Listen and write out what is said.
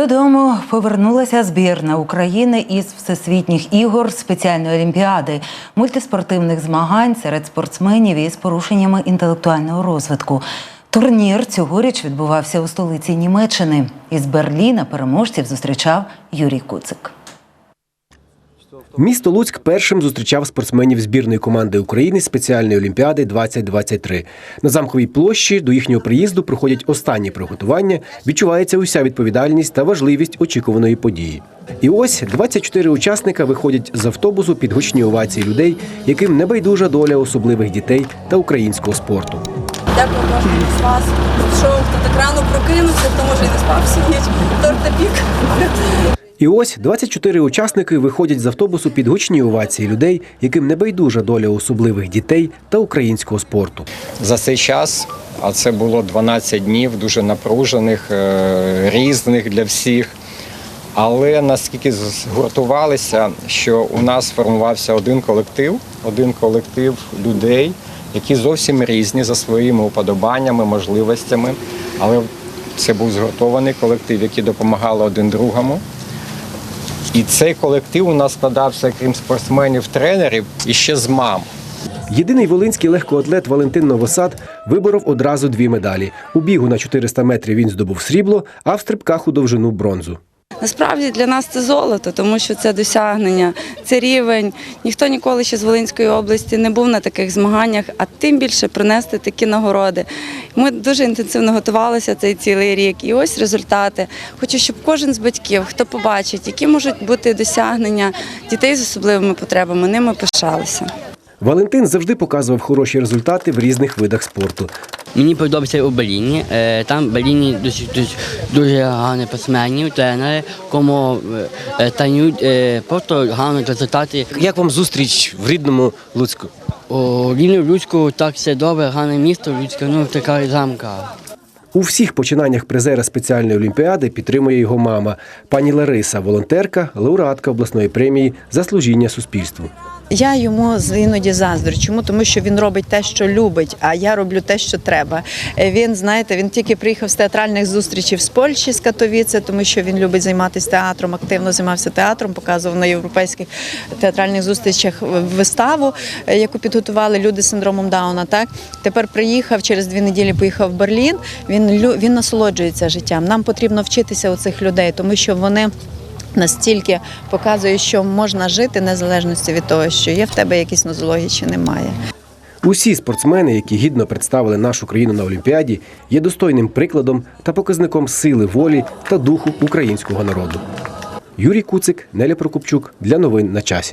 Додому повернулася збірна України із всесвітніх ігор спеціальної олімпіади, мультиспортивних змагань серед спортсменів із порушеннями інтелектуального розвитку. Турнір цьогоріч відбувався у столиці Німеччини. Із Берліна переможців зустрічав Юрій Куцик. Місто Луцьк першим зустрічав спортсменів збірної команди України спеціальної олімпіади 2023. На замковій площі до їхнього приїзду проходять останні приготування. Відчувається уся відповідальність та важливість очікуваної події. І ось 24 учасника виходять з автобусу під гучні овації людей, яким не байдужа доля особливих дітей та українського спорту. Дякую кожному з вас. Що хто так рано прокинувся, хто може і не спав всю ніч. Торта пік. І ось 24 учасники виходять з автобусу під гучні овації людей, яким не байдужа доля особливих дітей та українського спорту. за цей час, а це було 12 днів, дуже напружених, е, різних для всіх. Але наскільки згуртувалися, що у нас сформувався один колектив, один колектив людей, які зовсім різні за своїми уподобаннями, можливостями. Але це був згуртований колектив, який допомагали один другому. І цей колектив у нас складався, крім спортсменів, тренерів, і ще з мам. Єдиний волинський легкоатлет Валентин Новосад виборов одразу дві медалі. У бігу на 400 метрів він здобув срібло, а в стрибках у довжину бронзу. Насправді для нас це золото, тому що це досягнення, це рівень. Ніхто ніколи ще з Волинської області не був на таких змаганнях, а тим більше принести такі нагороди. Ми дуже інтенсивно готувалися цей цілий рік. І ось результати. Хочу, щоб кожен з батьків, хто побачить, які можуть бути досягнення дітей з особливими потребами, ними пишалися. Валентин завжди показував хороші результати в різних видах спорту. Мені подобається у Берліні. Е, Там в Берліні дуже, дуже, дуже гарні спортсмени, тренери, кому е, е, просто гарні результати. Як вам зустріч в рідному Луцьку? У Рівні Луцьку так все добре, гарне місто Луцьке, ну така замка. У всіх починаннях призера спеціальної олімпіади підтримує його мама, пані Лариса, волонтерка, лауреатка обласної премії за служіння суспільству. Я йому іноді заздрю. Чому? Тому що він робить те, що любить, а я роблю те, що треба. Е, Він, знаєте, він тільки приїхав з театральних зустрічей з Польщі, з Катовіце, тому що він любить займатися театром, активно займався театром, показував на європейських театральних зустрічах виставу, е, яку підготували люди з синдромом Дауна. Так тепер приїхав через дві неділі. Поїхав в Берлін. Він він насолоджується життям. Нам потрібно вчитися у цих людей, тому що вони. Настільки показує, що можна жити незалежності від того, що є в тебе якісь нозології чи немає. Усі спортсмени, які гідно представили нашу країну на Олімпіаді, є достойним прикладом та показником сили волі та духу українського народу. Юрій Куцик, Неля Прокопчук для новин на часі.